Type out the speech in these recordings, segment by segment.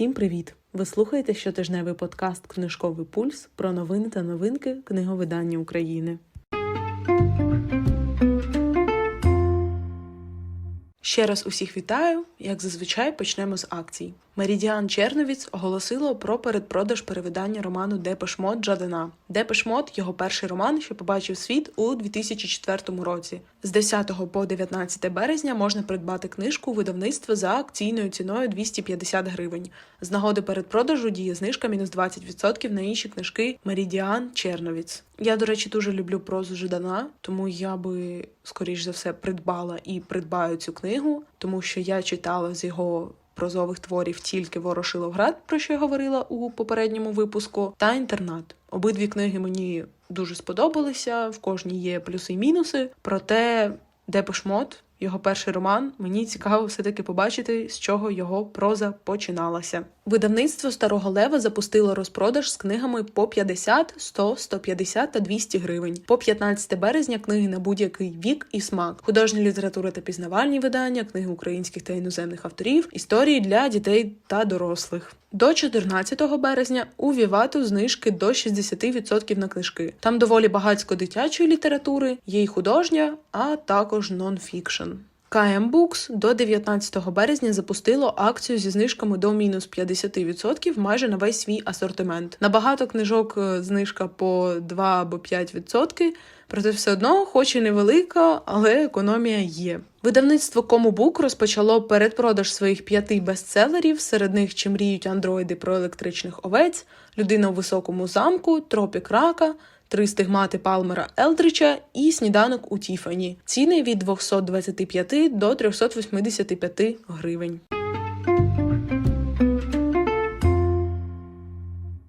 Всім привіт! Ви слухаєте щотижневий подкаст Книжковий пульс про новини та новинки книговидання України. Ще раз усіх вітаю. Як зазвичай почнемо з акцій. Меридіан Черновіць оголосило про передпродаж перевидання роману Депешмот Джадана. Депешмот його перший роман, що побачив світ у 2004 році. З 10 по 19 березня можна придбати книжку видавництва за акційною ціною 250 гривень. З нагоди передпродажу діє знижка мінус 20% на інші книжки Меридіан Черновіць. Я, до речі, дуже люблю прозу Жадана, тому я би скоріш за все придбала і придбаю цю книгу, тому що я читала з його прозових творів тільки Ворошиловград, про що я говорила у попередньому випуску, та інтернат. Обидві книги мені дуже сподобалися. В кожній є плюси і мінуси. Проте Депешмот, його перший роман, мені цікаво все-таки побачити, з чого його проза починалася. Видавництво Старого Лева запустило розпродаж з книгами по 50, 100, 150 та 200 гривень. По 15 березня книги на будь-який вік і смак, художня література та пізнавальні видання, книги українських та іноземних авторів, історії для дітей та дорослих. До 14 березня у Вівату знижки до 60% на книжки. Там доволі багатько дитячої літератури, є й художня, а також нонфікшн. KM Books до 19 березня запустило акцію зі знижками до мінус 50% майже на весь свій асортимент. На багато книжок е, знижка по 2 або 5%, проте все одно, хоч і невелика, але економія є. Видавництво Комубук розпочало передпродаж своїх п'яти бестселерів. Серед них чи мріють андроїди про електричних овець, людина у високому замку, тропік рака. Три стигмати Палмера Елдрича і сніданок у Тіфані. Ціни від 225 до 385 гривень.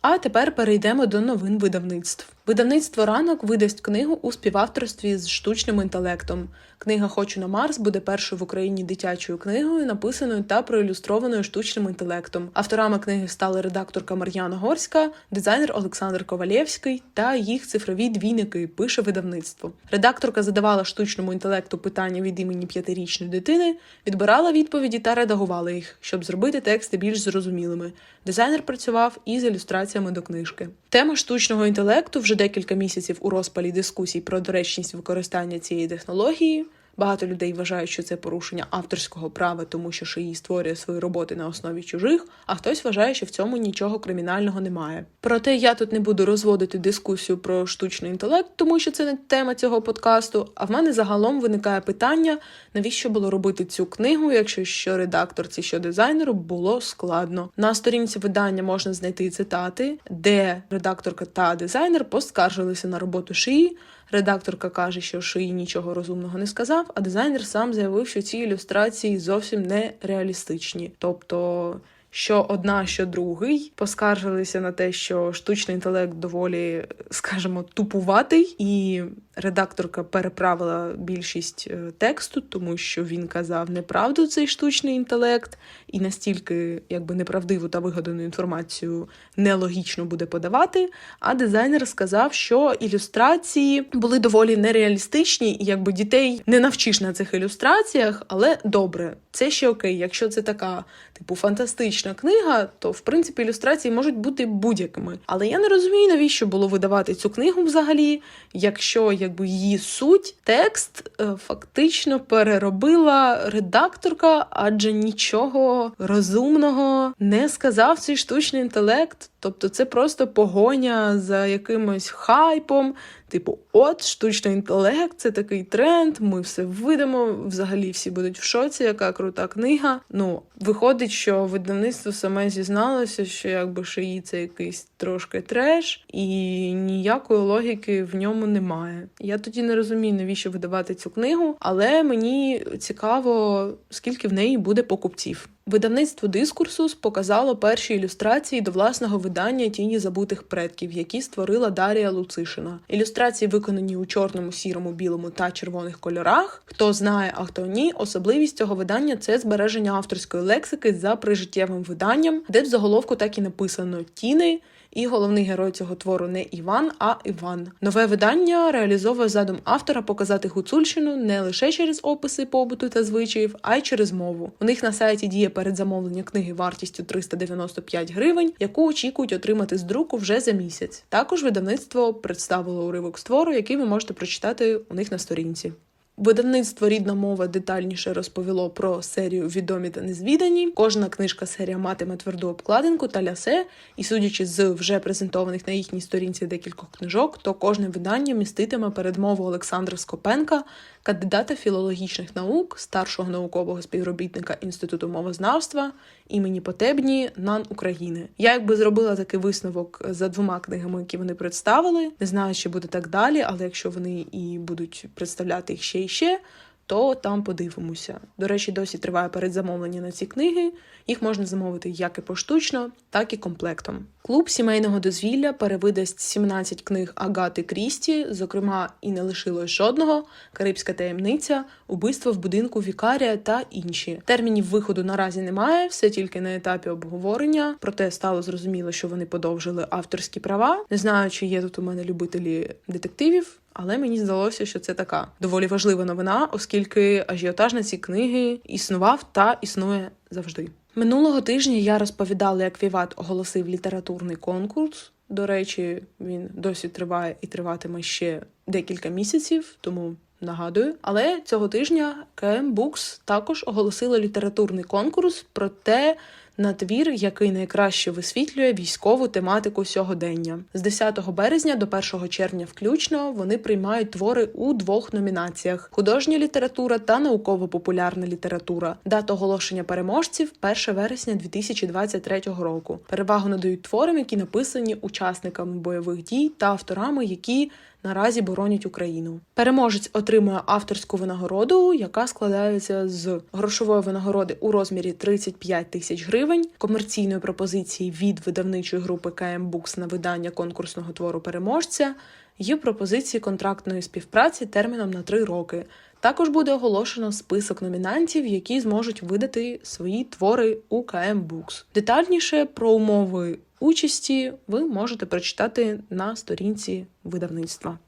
А тепер перейдемо до новин видавництв. Видавництво ранок видасть книгу у співавторстві з штучним інтелектом. Книга Хочу на Марс буде першою в Україні дитячою книгою, написаною та проілюстрованою штучним інтелектом. Авторами книги стали редакторка Мар'яна Горська, дизайнер Олександр Ковалєвський та їх цифрові двійники. Пише видавництво. Редакторка задавала штучному інтелекту питання від імені п'ятирічної дитини, відбирала відповіді та редагувала їх, щоб зробити тексти більш зрозумілими. Дизайнер працював із ілюстраціями до книжки. Тема штучного інтелекту вже декілька місяців у розпалі дискусій про доречність використання цієї технології. Багато людей вважають, що це порушення авторського права, тому що шиї створює свої роботи на основі чужих, а хтось вважає, що в цьому нічого кримінального немає. Проте я тут не буду розводити дискусію про штучний інтелект, тому що це не тема цього подкасту. А в мене загалом виникає питання, навіщо було робити цю книгу, якщо що редакторці, що дизайнеру було складно. На сторінці видання можна знайти цитати, де редакторка та дизайнер поскаржилися на роботу шиї. Редакторка каже, що Шиї нічого розумного не сказав, а дизайнер сам заявив, що ці ілюстрації зовсім не реалістичні. Тобто, що одна, що другий поскаржилися на те, що штучний інтелект доволі, скажімо, тупуватий, і редакторка переправила більшість е, тексту, тому що він казав неправду цей штучний інтелект, і настільки якби неправдиву та вигадану інформацію нелогічно буде подавати. А дизайнер сказав, що ілюстрації були доволі нереалістичні, і якби дітей не навчиш на цих ілюстраціях, але добре, це ще окей. Якщо це така, типу, фантастична книга, то в принципі ілюстрації можуть бути будь-якими. Але я не розумію, навіщо було видавати цю книгу взагалі, якщо якби її суть, текст е, фактично переробила редакторка, адже нічого розумного не сказав цей штучний інтелект. Тобто це просто погоня за якимось хайпом. Типу, от штучний інтелект, це такий тренд. Ми все видамо. Взагалі всі будуть в шоці, яка крута книга. Ну, виходить, що видавництво саме зізналося, що якби шиї це якийсь трошки треш, і ніякої логіки в ньому немає. Я тоді не розумію, навіщо видавати цю книгу, але мені цікаво, скільки в неї буде покупців. Видавництво дискурсус показало перші ілюстрації до власного видання тіні забутих предків, які створила Дарія Луцишина. Ілюстрації виконані у чорному, сірому, білому та червоних кольорах. Хто знає, а хто ні, особливість цього видання це збереження авторської лексики за прижиттєвим виданням, де в заголовку так і написано тіни. і головний герой цього твору не Іван, а Іван. Нове видання реалізовує задум автора показати Гуцульщину не лише через описи побуту та звичаїв, а й через мову. У них на сайті діє передзамовлення книги вартістю 395 гривень, яку очікують отримати з друку вже за місяць. Також видавництво представило уривок створу, який ви можете прочитати у них на сторінці. Видавництво рідна мова детальніше розповіло про серію відомі та незвідані. Кожна книжка серія матиме тверду обкладинку та лясе, і судячи з вже презентованих на їхній сторінці декількох книжок, то кожне видання міститиме передмову Олександра Скопенка, кандидата філологічних наук, старшого наукового співробітника Інституту мовознавства імені Потебні НАН України. Я якби зробила такий висновок за двома книгами, які вони представили. Не знаю, чи буде так далі, але якщо вони і будуть представляти їх ще ще, то там подивимося. До речі, досі триває передзамовлення на ці книги. Їх можна замовити як і поштучно, так і комплектом. Клуб сімейного дозвілля перевидасть 17 книг Агати Крісті, зокрема, і не лишилось жодного: Карибська таємниця, убивство в будинку Вікарія та інші. Термінів виходу наразі немає, все тільки на етапі обговорення. Проте стало зрозуміло, що вони подовжили авторські права. Не знаю, чи є тут у мене любителі детективів. Але мені здалося, що це така доволі важлива новина, оскільки ажіотаж на ці книги існував та існує завжди. Минулого тижня я розповідала, як Віват оголосив літературний конкурс. До речі, він досі триває і триватиме ще декілька місяців, тому нагадую. Але цього тижня КМ Букс також оголосила літературний конкурс про те, на твір, який найкраще висвітлює військову тематику сьогодення. З 10 березня до 1 червня, включно, вони приймають твори у двох номінаціях: художня література та науково-популярна література. Дата оголошення переможців 1 вересня 2023 року. Перевагу надають творам, які написані учасниками бойових дій та авторами, які наразі боронять Україну. Переможець отримує авторську винагороду, яка складається з грошової винагороди у розмірі 35 тисяч гривень, комерційної пропозиції від видавничої групи КМ Букс на видання конкурсного твору переможця. Є пропозиції контрактної співпраці терміном на три роки. Також буде оголошено список номінантів, які зможуть видати свої твори у КМ Букс. Детальніше про умови участі ви можете прочитати на сторінці видавництва.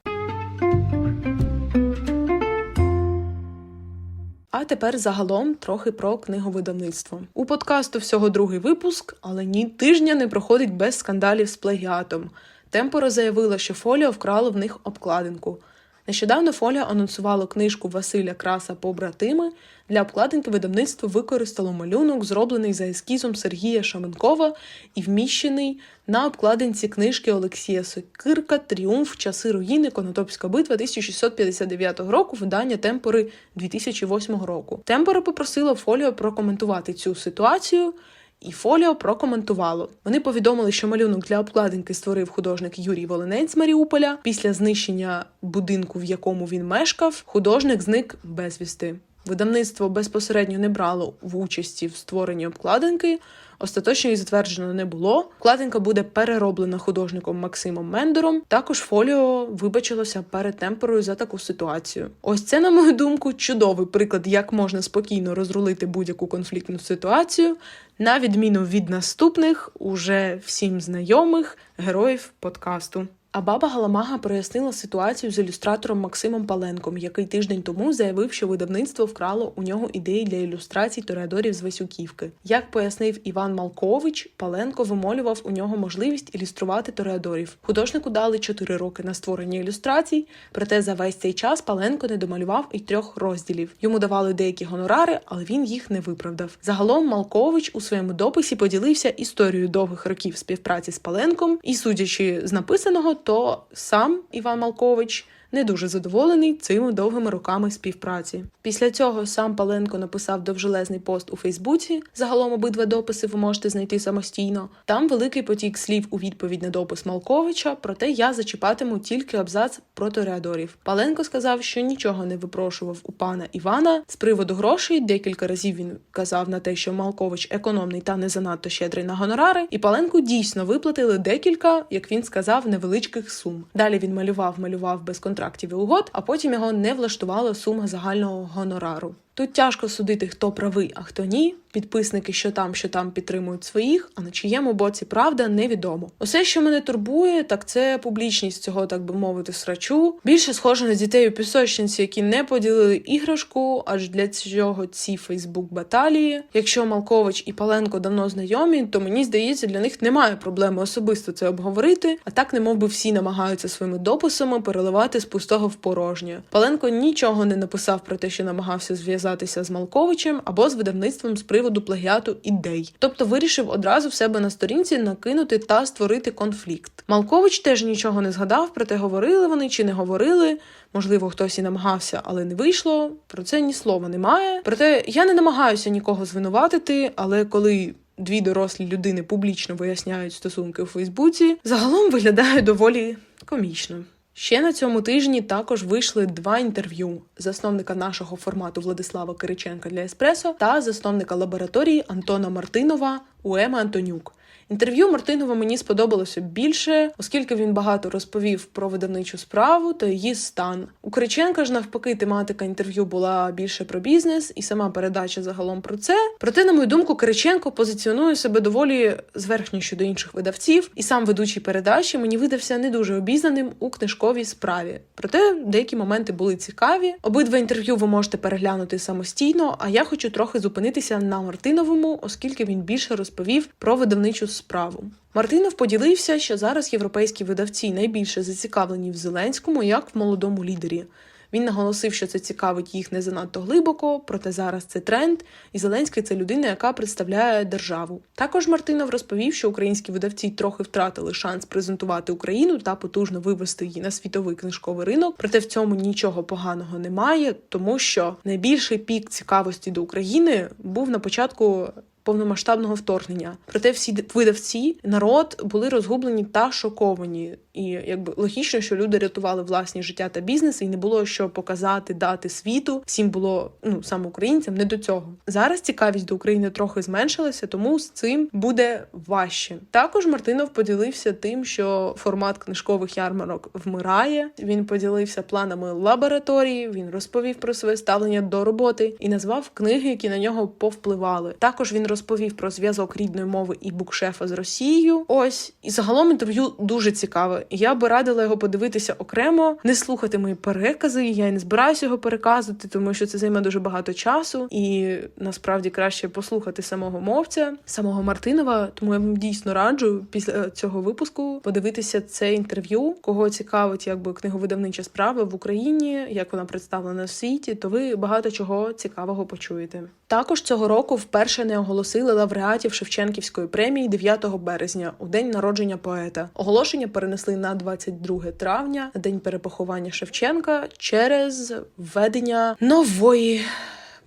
А тепер загалом трохи про книговидавництво. У подкасту всього другий випуск, але ні тижня не проходить без скандалів з плагіатом. Темпора заявила, що фоліо вкрало в них обкладинку. Нещодавно Фоліо анонсувало книжку Василя Краса Побратими. Для обкладинки видавництво використало малюнок, зроблений за ескізом Сергія Шаменкова і вміщений на обкладинці книжки Олексія Сокирка Тріумф часи руїни Конотопська битва 1659 року, видання Темпори 2008 року. Темпора попросила Фоліо прокоментувати цю ситуацію. І Фоліо прокоментувало. Вони повідомили, що малюнок для обкладинки створив художник Юрій Волинець з Маріуполя. Після знищення будинку, в якому він мешкав, художник зник безвісти. Видавництво безпосередньо не брало в участі в створенні обкладинки. Остаточно її затверджено не було. Вкладинка буде перероблена художником Максимом Мендором. Також фоліо вибачилося перед темперою за таку ситуацію. Ось це, на мою думку, чудовий приклад, як можна спокійно розрулити будь-яку конфліктну ситуацію, на відміну від наступних, уже всім знайомих героїв подкасту. А баба Галамага прояснила ситуацію з ілюстратором Максимом Паленком, який тиждень тому заявив, що видавництво вкрало у нього ідеї для ілюстрацій Тореадорів з Васюківки. Як пояснив Іван Малкович, Паленко вимолював у нього можливість ілюструвати Тореадорів. Художнику дали 4 роки на створення ілюстрацій, проте за весь цей час Паленко не домалював і трьох розділів. Йому давали деякі гонорари, але він їх не виправдав. Загалом Малкович у своєму дописі поділився історією довгих років співпраці з Паленком, і судячи з написаного то сам Іван Малкович не дуже задоволений цими довгими роками співпраці. Після цього сам Паленко написав довжелезний пост у Фейсбуці. Загалом обидва дописи ви можете знайти самостійно. Там великий потік слів у відповідь на допис Малковича, проте я зачіпатиму тільки абзац про Тореадорів. Паленко сказав, що нічого не випрошував у пана Івана з приводу грошей. Декілька разів він казав на те, що Малкович економний та не занадто щедрий на гонорари, і Паленку дійсно виплатили декілька, як він сказав, невеличких сум. Далі він малював, малював без контрактів і угод, а потім його не влаштувала сума загального гонорару. Тут тяжко судити, хто правий, а хто ні. Підписники, що там, що там підтримують своїх, а на чиєму боці правда невідомо. Усе, що мене турбує, так це публічність цього, так би мовити, срачу. Більше схоже на дітей у пісочниці, які не поділили іграшку, аж для цього ці Фейсбук баталії. Якщо Малкович і Паленко давно знайомі, то мені здається, для них немає проблеми особисто це обговорити. А так, немов би всі намагаються своїми дописами переливати з пустого в порожнє. Паленко нічого не написав про те, що намагався зв'язатися з Малковичем або з видавництвом з приводу плагіату ідей, тобто вирішив одразу в себе на сторінці накинути та створити конфлікт. Малкович теж нічого не згадав, проте говорили вони чи не говорили. Можливо, хтось і намагався, але не вийшло. Про це ні слова немає. Проте я не намагаюся нікого звинуватити, але коли. Дві дорослі людини публічно виясняють стосунки у Фейсбуці, загалом виглядає доволі комічно. Ще на цьому тижні також вийшли два інтерв'ю засновника нашого формату Владислава Кириченка для Еспресо та засновника лабораторії Антона Мартинова Уема Антонюк. Інтерв'ю Мартинова мені сподобалося більше, оскільки він багато розповів про видавничу справу та її стан. У Кириченка ж навпаки тематика інтерв'ю була більше про бізнес і сама передача загалом про це. Проте, на мою думку, Кириченко позиціонує себе доволі зверхньо щодо інших видавців, і сам ведучий передачі мені видався не дуже обізнаним у книжковій справі. Проте деякі моменти були цікаві. Обидва інтерв'ю ви можете переглянути самостійно. А я хочу трохи зупинитися на Мартиновому, оскільки він більше розповів про видавничу справу. Мартинов поділився, що зараз європейські видавці найбільше зацікавлені в Зеленському як в молодому лідері. Він наголосив, що це цікавить їх не занадто глибоко, проте зараз це тренд, і Зеленський це людина, яка представляє державу. Також Мартинов розповів, що українські видавці трохи втратили шанс презентувати Україну та потужно вивести її на світовий книжковий ринок. Проте в цьому нічого поганого немає, тому що найбільший пік цікавості до України був на початку повномасштабного вторгнення. Проте всі видавці, народ були розгублені та шоковані. І якби логічно, що люди рятували власні життя та бізнес, і не було що показати, дати світу. Всім було ну саме українцям не до цього. Зараз цікавість до України трохи зменшилася, тому з цим буде важче. Також Мартинов поділився тим, що формат книжкових ярмарок вмирає. Він поділився планами лабораторії. Він розповів про своє ставлення до роботи і назвав книги, які на нього повпливали. Також він розповів про зв'язок рідної мови і букшефа з Росією. Ось і загалом інтерв'ю дуже цікаве. Я би радила його подивитися окремо, не слухати мої перекази. Я не збираюся його переказувати, тому що це займе дуже багато часу, і насправді краще послухати самого мовця, самого Мартинова. Тому я вам дійсно раджу після цього випуску подивитися це інтерв'ю, кого цікавить, якби книговидавнича справа в Україні, як вона представлена в світі. То ви багато чого цікавого почуєте. Також цього року вперше не оголосили лауреатів Шевченківської премії 9 березня, у день народження поета. Оголошення перенесли на 22 травня, день перепоховання Шевченка, через введення нової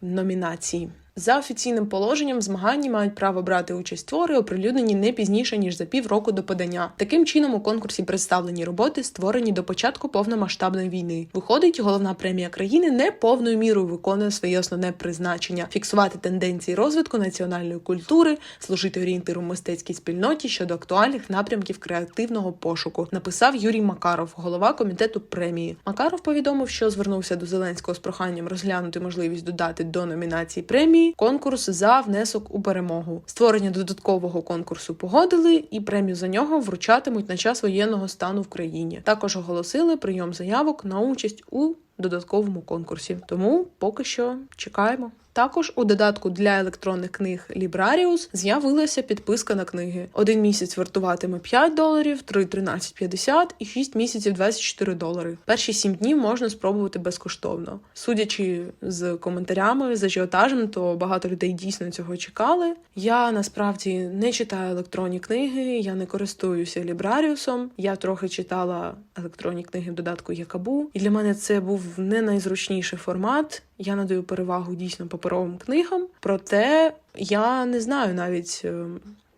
номінації. За офіційним положенням в змаганні мають право брати участь твори, оприлюднені не пізніше ніж за півроку до подання. Таким чином у конкурсі представлені роботи, створені до початку повномасштабної війни. Виходить, головна премія країни не повною мірою виконує своє основне призначення фіксувати тенденції розвитку національної культури, служити орієнтиром мистецькій спільноті щодо актуальних напрямків креативного пошуку. Написав Юрій Макаров, голова комітету премії. Макаров повідомив, що звернувся до Зеленського з проханням розглянути можливість додати до номінації премії конкурс за внесок у перемогу. Створення додаткового конкурсу погодили, і премію за нього вручатимуть на час воєнного стану в країні. Також оголосили прийом заявок на участь у додатковому конкурсі. Тому поки що чекаємо. Також у додатку для електронних книг Librarius з'явилася підписка на книги. Один місяць вартуватиме 5 доларів, 3 – 13,50 і 6 місяців 24 долари. Перші 7 днів можна спробувати безкоштовно. Судячи з коментарями, з ажіотажем, то багато людей дійсно цього чекали. Я насправді не читаю електронні книги, я не користуюся Лібраріусом. Я трохи читала електронні книги в додатку Якабу, і для мене це був не найзручніший формат. Я надаю перевагу дійсно паперовим книгам, проте я не знаю навіть.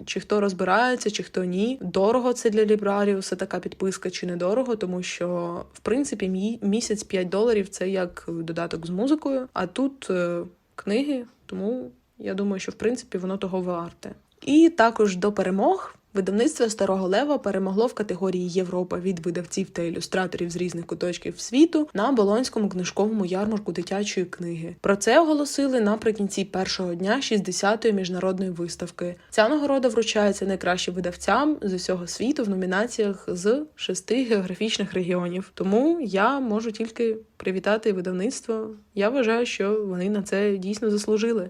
Чи хто розбирається, чи хто ні. Дорого це для Лібраріуса така підписка, чи не дорого, тому що в принципі мій місяць 5 доларів це як додаток з музикою, а тут е, книги, тому я думаю, що в принципі воно того варте. І також до перемог Видавництво Старого Лева перемогло в категорії Європа від видавців та ілюстраторів з різних куточків світу на Болонському книжковому ярмарку дитячої книги. Про це оголосили наприкінці першого дня 60-ї міжнародної виставки. Ця нагорода вручається найкращим видавцям з усього світу в номінаціях з шести географічних регіонів. Тому я можу тільки привітати видавництво. Я вважаю, що вони на це дійсно заслужили.